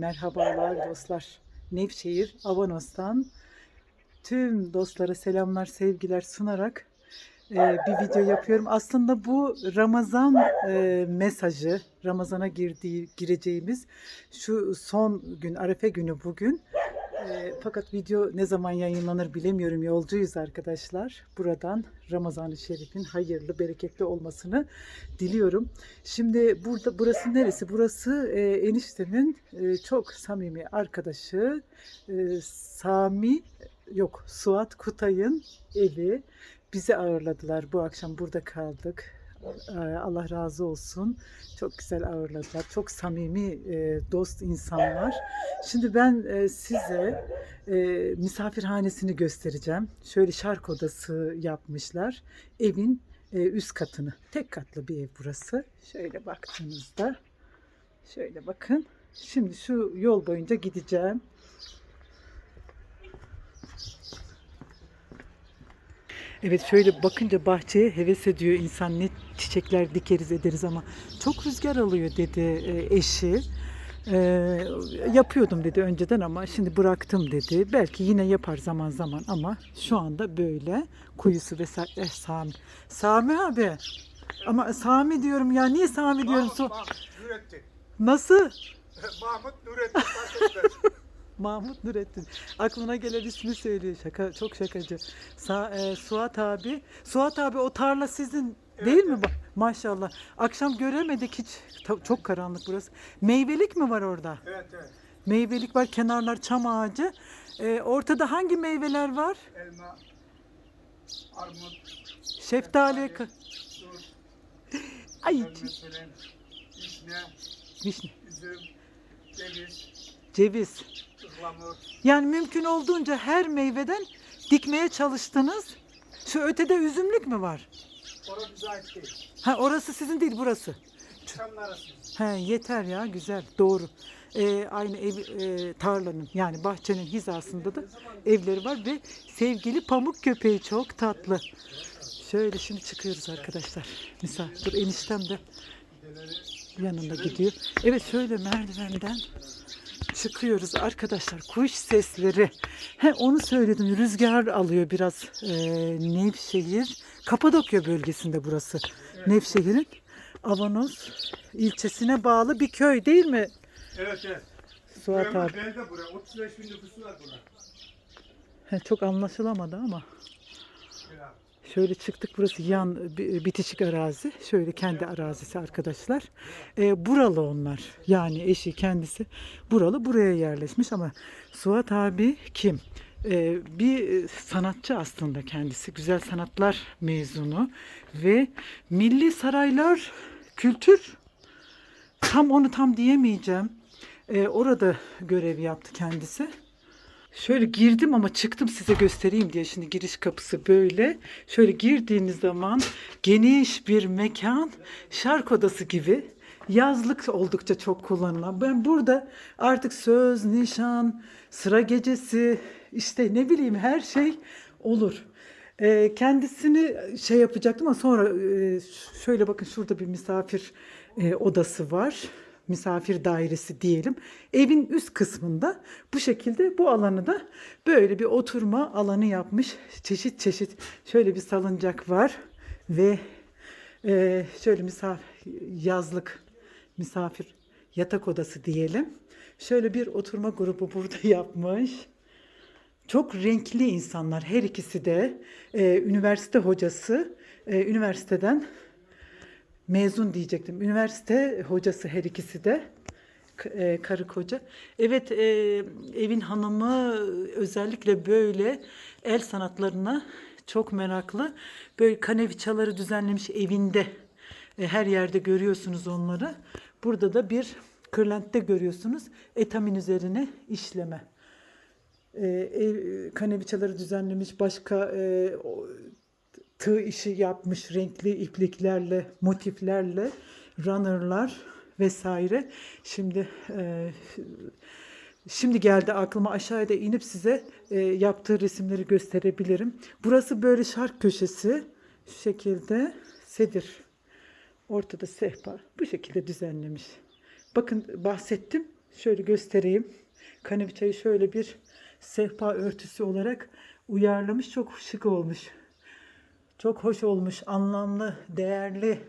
Merhabalar dostlar. Nevşehir, Avanos'tan tüm dostlara selamlar, sevgiler sunarak e, bir video yapıyorum. Aslında bu Ramazan e, mesajı, Ramazan'a girdiği, gireceğimiz şu son gün, Arefe günü bugün. E, fakat video ne zaman yayınlanır bilemiyorum. Yolcuyuz arkadaşlar. Buradan Ramazan-ı Şerif'in hayırlı, bereketli olmasını diliyorum. Şimdi burada burası neresi? Burası e, eniştemin e, çok samimi arkadaşı e, Sami yok Suat Kutay'ın evi. Bizi ağırladılar. Bu akşam burada kaldık. E, Allah razı olsun. Çok güzel ağırladılar. Çok samimi e, dost insanlar. Şimdi ben e, size e, misafirhanesini göstereceğim. Şöyle şark odası yapmışlar. Evin üst katını. Tek katlı bir ev burası. Şöyle baktığınızda şöyle bakın. Şimdi şu yol boyunca gideceğim. Evet şöyle bakınca bahçeye heves ediyor insan ne çiçekler dikeriz ederiz ama çok rüzgar alıyor dedi e, eşi. E, yapıyordum dedi önceden ama şimdi bıraktım dedi. Belki yine yapar zaman zaman ama şu anda böyle kuyusu vesaire. Eh, Sami. Sami abi. Ama Sami diyorum ya niye Sami diyorum? Mahmut, Mahmut Nurettin. Nasıl? Mahmut Nurettin fark etmez. Mahmut Nurettin. Aklına gelen ismi söylüyor. Şaka, çok şakacı. Sa e, Suat abi. Suat abi o tarla sizin değil mi? Bak, maşallah. Akşam göremedik hiç. Ta- çok karanlık burası. Meyvelik mi var orada? evet evet. Meyvelik var. Kenarlar çam ağacı. E, ortada hangi meyveler var? Elma, armut, Şeftali. sus, Ay. vişne, Vişne. üzüm, ceviz, Ceviz. Yani mümkün olduğunca her meyveden dikmeye çalıştınız. Şu ötede üzümlük mü var? Orası bize ait değil. Ha orası sizin değil burası. Çamın arası. He, yeter ya güzel doğru. Ee, aynı ev e, tarlanın yani bahçenin hizasında da evleri var ve sevgili pamuk köpeği çok tatlı. Şöyle şimdi çıkıyoruz arkadaşlar. Misafir dur eniştem de yanında gidiyor. Evet şöyle merdivenden çıkıyoruz arkadaşlar. Kuş sesleri. He, onu söyledim. Rüzgar alıyor biraz e, Nevşehir. Kapadokya bölgesinde burası. Nevşehir'in Avanos ilçesine bağlı bir köy değil mi Evet evet. Suat abi? belde buraya. 35 bin nüfusu var burada. He, çok anlaşılamadı ama. Şöyle çıktık burası yan bi- bitişik arazi. Şöyle kendi arazisi arkadaşlar. Ee, buralı onlar. Yani eşi kendisi buralı buraya yerleşmiş ama Suat abi kim? Ee, bir sanatçı aslında kendisi. Güzel sanatlar mezunu ve Milli Saraylar Kültür tam onu tam diyemeyeceğim. Ee, orada görev yaptı kendisi. Şöyle girdim ama çıktım size göstereyim diye. Şimdi giriş kapısı böyle. Şöyle girdiğiniz zaman geniş bir mekan, şark odası gibi. Yazlık oldukça çok kullanılan. Ben burada artık söz, nişan, sıra gecesi, işte ne bileyim her şey olur. Ee, kendisini şey yapacaktım ama sonra e, şöyle bakın şurada bir misafir e, odası var misafir dairesi diyelim. Evin üst kısmında bu şekilde bu alanı da böyle bir oturma alanı yapmış. Çeşit çeşit şöyle bir salıncak var ve e, şöyle misafir yazlık misafir yatak odası diyelim. Şöyle bir oturma grubu burada yapmış. Çok renkli insanlar her ikisi de e, üniversite hocası e, üniversiteden mezun diyecektim. Üniversite hocası her ikisi de e, karı koca. Evet e, evin hanımı özellikle böyle el sanatlarına çok meraklı. Böyle kaneviçaları düzenlemiş evinde. E, her yerde görüyorsunuz onları. Burada da bir kırlentte görüyorsunuz. Etamin üzerine işleme. E, ev, kaneviçaları düzenlemiş başka e, o- tığ işi yapmış renkli ipliklerle, motiflerle, runnerlar vesaire. Şimdi e, şimdi geldi aklıma aşağıda inip size e, yaptığı resimleri gösterebilirim. Burası böyle şark köşesi. Şu şekilde sedir. Ortada sehpa. Bu şekilde düzenlemiş. Bakın bahsettim. Şöyle göstereyim. Kaneviçayı şöyle bir sehpa örtüsü olarak uyarlamış. Çok şık olmuş. Çok hoş olmuş. Anlamlı, değerli.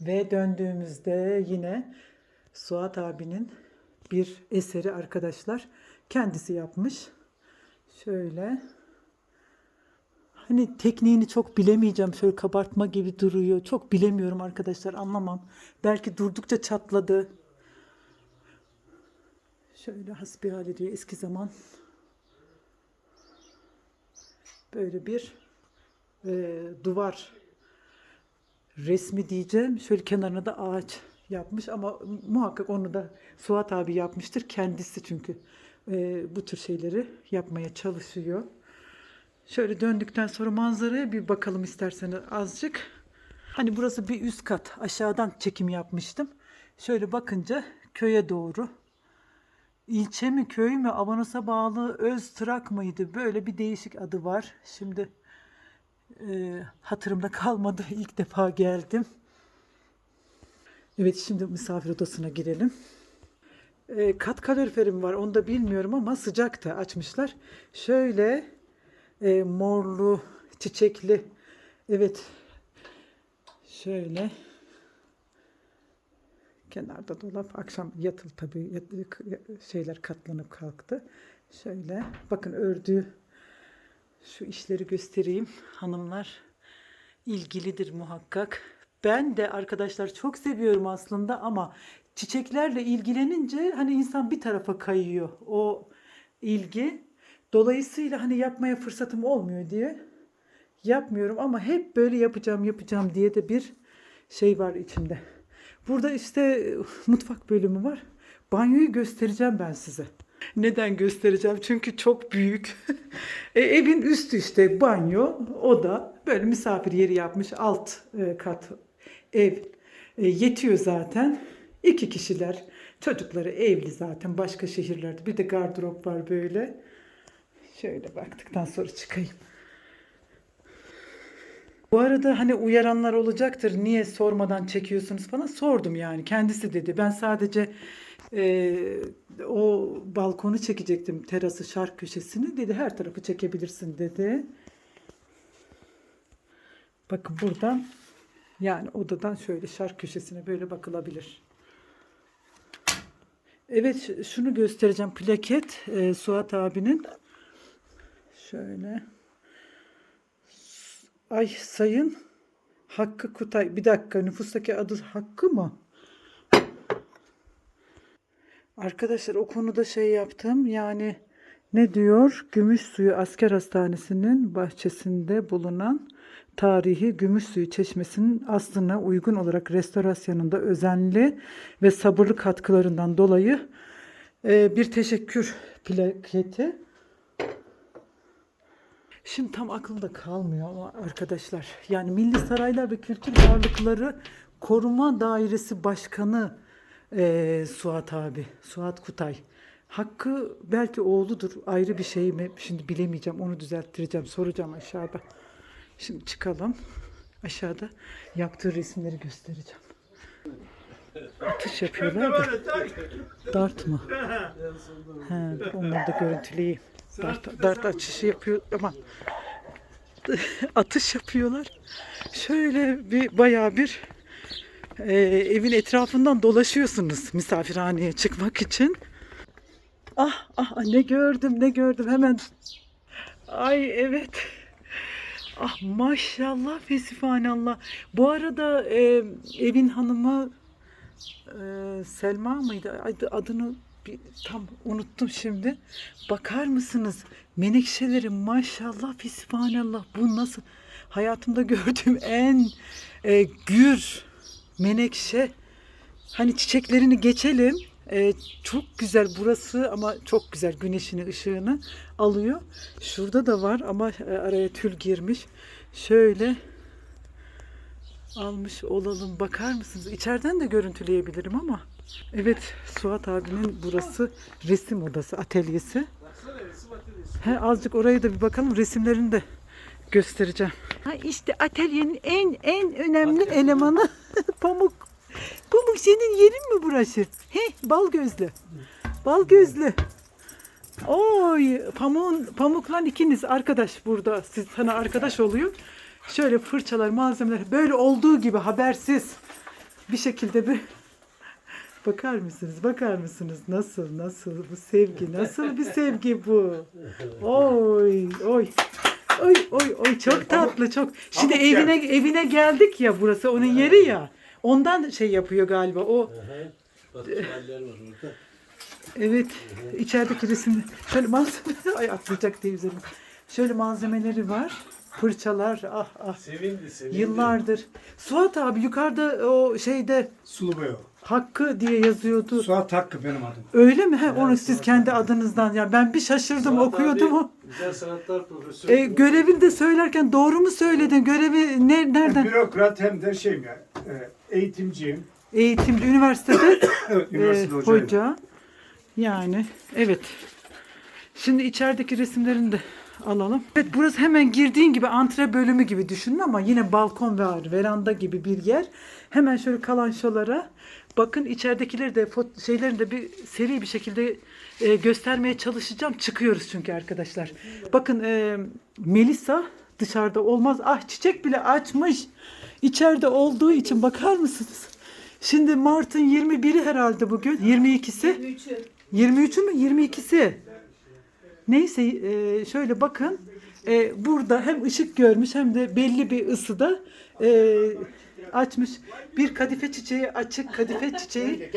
Ve döndüğümüzde yine Suat abinin bir eseri arkadaşlar. Kendisi yapmış. Şöyle. Hani tekniğini çok bilemeyeceğim. Şöyle kabartma gibi duruyor. Çok bilemiyorum arkadaşlar. Anlamam. Belki durdukça çatladı. Şöyle hasbihal ediyor eski zaman. Böyle bir e, duvar resmi diyeceğim. Şöyle kenarına da ağaç yapmış ama muhakkak onu da Suat abi yapmıştır. Kendisi çünkü e, bu tür şeyleri yapmaya çalışıyor. Şöyle döndükten sonra manzaraya bir bakalım isterseniz azıcık. Hani burası bir üst kat. Aşağıdan çekim yapmıştım. Şöyle bakınca köye doğru. İlçe mi köy mü Avanos'a bağlı Öztrak mıydı? Böyle bir değişik adı var. Şimdi e, hatırımda kalmadı. İlk defa geldim. Evet şimdi misafir odasına girelim. E, kat kaloriferim var onu da bilmiyorum ama sıcakta açmışlar. Şöyle e, morlu, çiçekli. Evet. Şöyle. Kenarda dolap. Akşam yatıl tabii yat- şeyler katlanıp kalktı. Şöyle. Bakın ördüğü şu işleri göstereyim. Hanımlar ilgilidir muhakkak. Ben de arkadaşlar çok seviyorum aslında ama çiçeklerle ilgilenince hani insan bir tarafa kayıyor o ilgi. Dolayısıyla hani yapmaya fırsatım olmuyor diye yapmıyorum ama hep böyle yapacağım yapacağım diye de bir şey var içimde. Burada işte mutfak bölümü var. Banyoyu göstereceğim ben size. Neden göstereceğim? Çünkü çok büyük. e, evin üstü işte banyo, oda, böyle misafir yeri yapmış alt e, kat ev e, yetiyor zaten. İki kişiler, çocukları evli zaten başka şehirlerde. Bir de gardırop var böyle. Şöyle baktıktan sonra çıkayım. Bu arada hani uyaranlar olacaktır. Niye sormadan çekiyorsunuz falan sordum yani. Kendisi dedi. Ben sadece e, o balkonu çekecektim. Terası, şark köşesini. Dedi her tarafı çekebilirsin dedi. Bakın buradan yani odadan şöyle şark köşesine böyle bakılabilir. Evet şunu göstereceğim. Plaket e, Suat abinin. Şöyle. Ay sayın Hakkı Kutay. Bir dakika nüfustaki adı Hakkı mı? Arkadaşlar o konuda şey yaptım. Yani ne diyor? Gümüşsuyu Asker Hastanesi'nin bahçesinde bulunan tarihi Gümüşsuyu Çeşmesi'nin aslına uygun olarak restorasyonunda özenli ve sabırlı katkılarından dolayı e, bir teşekkür plaketi. Şimdi tam aklımda kalmıyor ama arkadaşlar. Yani Milli Saraylar ve Kültür Varlıkları Koruma Dairesi Başkanı eee, Suat abi, Suat Kutay. Hakkı belki oğludur ayrı bir şey mi? Şimdi bilemeyeceğim onu düzelttireceğim soracağım aşağıda. Şimdi çıkalım aşağıda yaptığı resimleri göstereceğim. Atış yapıyorlar da. Dart mı? He, onları da görüntüleyeyim. Dart, dart açışı yapıyor ama atış yapıyorlar. Şöyle bir bayağı bir e, evin etrafından dolaşıyorsunuz misafirhaneye çıkmak için. Ah ah ah, ne gördüm ne gördüm hemen. Ay evet. Ah maşallah ve sübhanallah. Bu arada e, evin hanımı ee, Selma mıydı? Adı- Adını bir, tam unuttum şimdi. Bakar mısınız? Menekşelerin maşallah bismillah. Bu nasıl? Hayatımda gördüğüm en e, gür menekşe. Hani çiçeklerini geçelim. E, çok güzel burası ama çok güzel güneşini ışığını alıyor. Şurada da var ama e, araya tül girmiş. Şöyle almış olalım. Bakar mısınız? İçeriden de görüntüleyebilirim ama. Evet, Suat abinin burası resim odası, atölyesi. He, azıcık oraya da bir bakalım. Resimlerini de göstereceğim. Ha işte atölyenin en en önemli elemanı pamuk. Pamuk senin yerin mi burası? He, bal gözlü. Bal gözlü. Oy, pamuğun, pamukla ikiniz arkadaş burada. Siz sana arkadaş oluyor. Şöyle fırçalar, malzemeler böyle olduğu gibi habersiz bir şekilde bir Bakar mısınız? Bakar mısınız? Nasıl? Nasıl bu sevgi? Nasıl bir sevgi bu? Oy, oy. Oy, oy, oy çok tatlı, çok. Şimdi evine evine geldik ya burası onun yeri ya. Ondan şey yapıyor galiba. O. Evet, içerideki resimde şöyle malzeme ay atlayacak diye üzerine. Şöyle malzemeleri var. Fırçalar, ah ah. Sevindi sevindi. Yıllardır. Suat abi yukarıda o şeyde Sulu boya. Hakkı diye yazıyordu. Suat Hakkı benim adım. Öyle mi? He, onu siz Suat kendi abi. adınızdan. Ya ben bir şaşırdım Suat okuyordum abi o. Güzel sanatlar profesörü. E, görevini de söylerken doğru mu söyledin? Görevi ne Hem nereden? bürokrat hem de şeyim ya. e, Eğitimciyim. Eğitimci, üniversitede Evet, e, üniversite hocayım. hoca. Yani evet. Şimdi içerideki resimlerini de alalım. Evet burası hemen girdiğin gibi antre bölümü gibi düşünün ama yine balkon var, veranda gibi bir yer. Hemen şöyle kalan şolara bakın içeridekileri de şeylerini de bir seri bir şekilde e, göstermeye çalışacağım. Çıkıyoruz çünkü arkadaşlar. Bakın e, Melisa dışarıda olmaz. Ah çiçek bile açmış. İçeride olduğu için bakar mısınız? Şimdi Mart'ın 21'i herhalde bugün. 22'si. 23'ü mü? 22'si. Neyse e, şöyle bakın. E, burada hem ışık görmüş hem de belli bir ısıda e, açmış. Bir kadife çiçeği açık kadife çiçeği.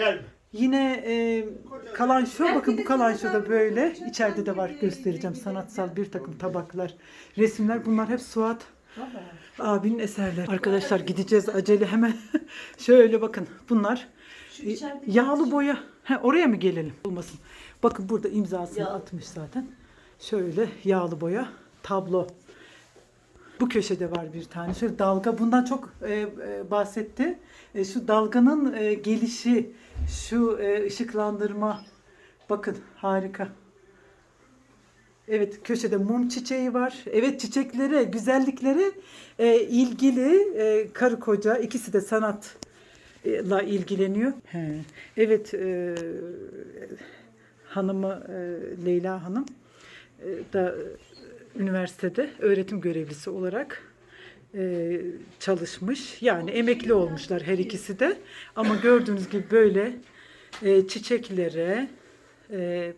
Yine e, kalan şu bakın bu kalan şu da böyle. İçeride de var göstereceğim sanatsal bir takım tabaklar, resimler. Bunlar hep Suat abinin eserleri. Arkadaşlar gideceğiz acele hemen. Şöyle bakın bunlar yağlı boya. He, oraya mı gelelim? Olmasın. Bakın burada imzasını atmış zaten. Şöyle yağlı boya tablo. Bu köşede var bir tane. Şöyle dalga bundan çok e, e, bahsetti. E, şu dalganın e, gelişi, şu e, ışıklandırma. Bakın harika. Evet köşede mum çiçeği var. Evet çiçeklere, güzelliklere e, ilgili e, karı koca ikisi de sanatla ilgileniyor. He. Evet e, hanımı e, Leyla Hanım da e, üniversitede öğretim görevlisi olarak e, çalışmış. Yani emekli olmuşlar her ikisi de. Ama gördüğünüz gibi böyle e, çiçeklere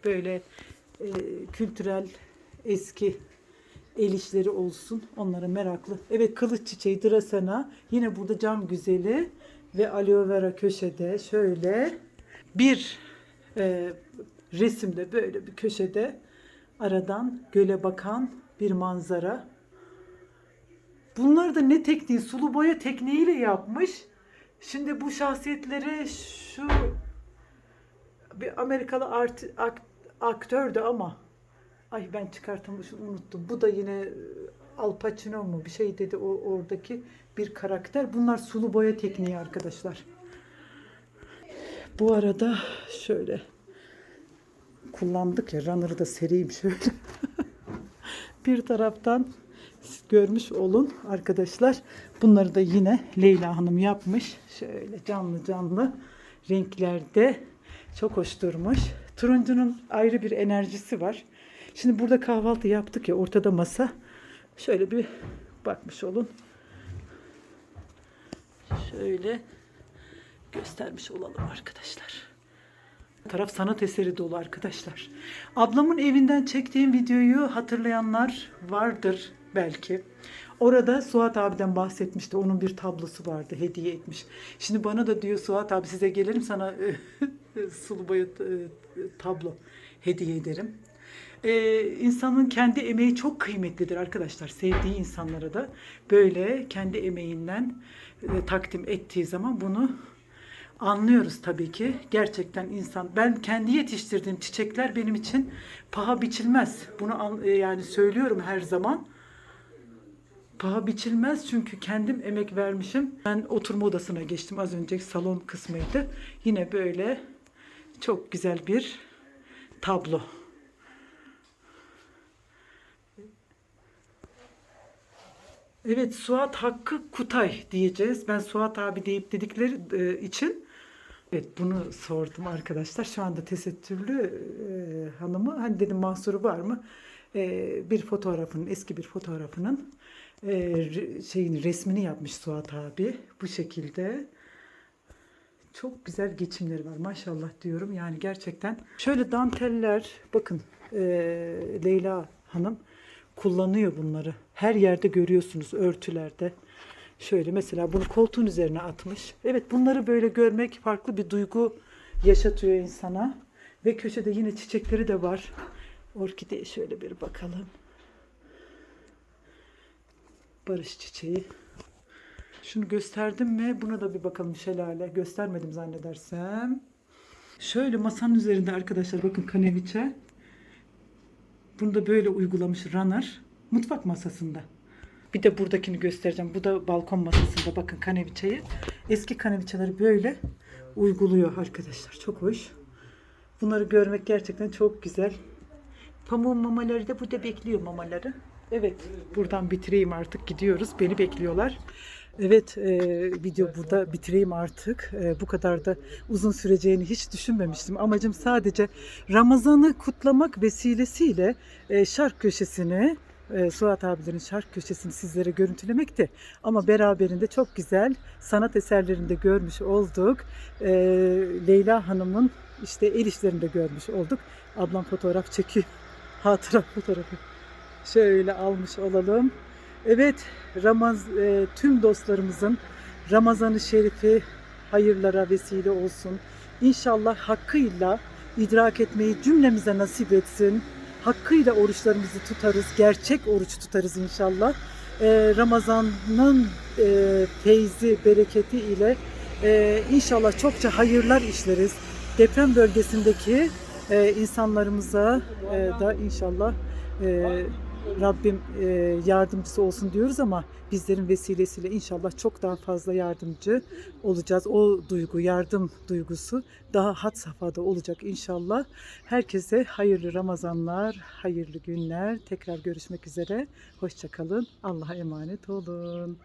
böyle kültürel eski el işleri olsun. Onlara meraklı. Evet kılıç çiçeği drasena. Yine burada cam güzeli ve aloe vera köşede şöyle bir e, resimde böyle bir köşede aradan göle bakan bir manzara. Bunlar da ne tekniği? Sulu boya tekniğiyle yapmış. Şimdi bu şahsiyetleri şu bir Amerikalı art, ak, aktördü ama ay ben çıkartmışım unuttum. Bu da yine e, Al Pacino mu bir şey dedi o oradaki bir karakter. Bunlar sulu boya tekniği arkadaşlar. Bu arada şöyle kullandık ya runner'ı da sereyim şöyle. bir taraftan görmüş olun arkadaşlar. Bunları da yine Leyla Hanım yapmış. Şöyle canlı canlı renklerde çok hoş durmuş. Turuncunun ayrı bir enerjisi var. Şimdi burada kahvaltı yaptık ya ortada masa. Şöyle bir bakmış olun. Şöyle göstermiş olalım arkadaşlar. Taraf sanat eseri dolu arkadaşlar. Ablamın evinden çektiğim videoyu hatırlayanlar vardır belki. Orada Suat abiden bahsetmişti. Onun bir tablosu vardı. Hediye etmiş. Şimdi bana da diyor Suat abi size gelirim sana sulu boya e, tablo hediye ederim. Ee, insanın kendi emeği çok kıymetlidir arkadaşlar. Sevdiği insanlara da böyle kendi emeğinden e, takdim ettiği zaman bunu anlıyoruz tabii ki. Gerçekten insan ben kendi yetiştirdiğim çiçekler benim için paha biçilmez. Bunu e, yani söylüyorum her zaman. Paha biçilmez çünkü kendim emek vermişim. Ben oturma odasına geçtim az önce salon kısmıydı. Yine böyle çok güzel bir tablo. Evet Suat Hakkı Kutay diyeceğiz. Ben Suat abi deyip dedikleri e, için evet bunu sordum arkadaşlar. Şu anda tesettürlü e, hanımı hani dedim mahsuru var mı? E, bir fotoğrafının eski bir fotoğrafının e, şeyini resmini yapmış Suat abi bu şekilde. Çok güzel geçimleri var maşallah diyorum yani gerçekten. Şöyle danteller bakın e, Leyla Hanım kullanıyor bunları. Her yerde görüyorsunuz örtülerde. Şöyle mesela bunu koltuğun üzerine atmış. Evet bunları böyle görmek farklı bir duygu yaşatıyor insana. Ve köşede yine çiçekleri de var. Orkideye şöyle bir bakalım. Barış çiçeği. Şunu gösterdim mi? Buna da bir bakalım şelale. Göstermedim zannedersem. Şöyle masanın üzerinde arkadaşlar bakın kaneviçe. Bunu da böyle uygulamış runner. Mutfak masasında. Bir de buradakini göstereceğim. Bu da balkon masasında bakın kaneviçeyi. Eski kaneviçeleri böyle uyguluyor arkadaşlar. Çok hoş. Bunları görmek gerçekten çok güzel. Pamuğun mamaları da burada bekliyor mamaları. Evet buradan bitireyim artık gidiyoruz. Beni bekliyorlar. Evet e, video burada bitireyim artık. E, bu kadar da uzun süreceğini hiç düşünmemiştim. Amacım sadece Ramazan'ı kutlamak vesilesiyle e, şark köşesini e, Suat abilerin şark köşesini sizlere görüntülemekti. Ama beraberinde çok güzel sanat eserlerinde görmüş olduk. E, Leyla Hanım'ın işte el işlerini de görmüş olduk. Ablam fotoğraf çekiyor. Hatıra fotoğrafı. Şöyle almış olalım. Evet, Ramaz e, tüm dostlarımızın Ramazan-ı Şerifi hayırlara vesile olsun. İnşallah hakkıyla idrak etmeyi cümlemize nasip etsin. Hakkıyla oruçlarımızı tutarız, gerçek oruç tutarız inşallah. E, Ramazan'ın e, feyzi, bereketi ile e, inşallah çokça hayırlar işleriz. Deprem bölgesindeki e, insanlarımıza e, da inşallah e, Rabbim e, yardımcısı olsun diyoruz ama bizlerin vesilesiyle inşallah çok daha fazla yardımcı olacağız. O duygu, yardım duygusu daha had safhada olacak inşallah. Herkese hayırlı Ramazanlar, hayırlı günler. Tekrar görüşmek üzere. Hoşçakalın. Allah'a emanet olun.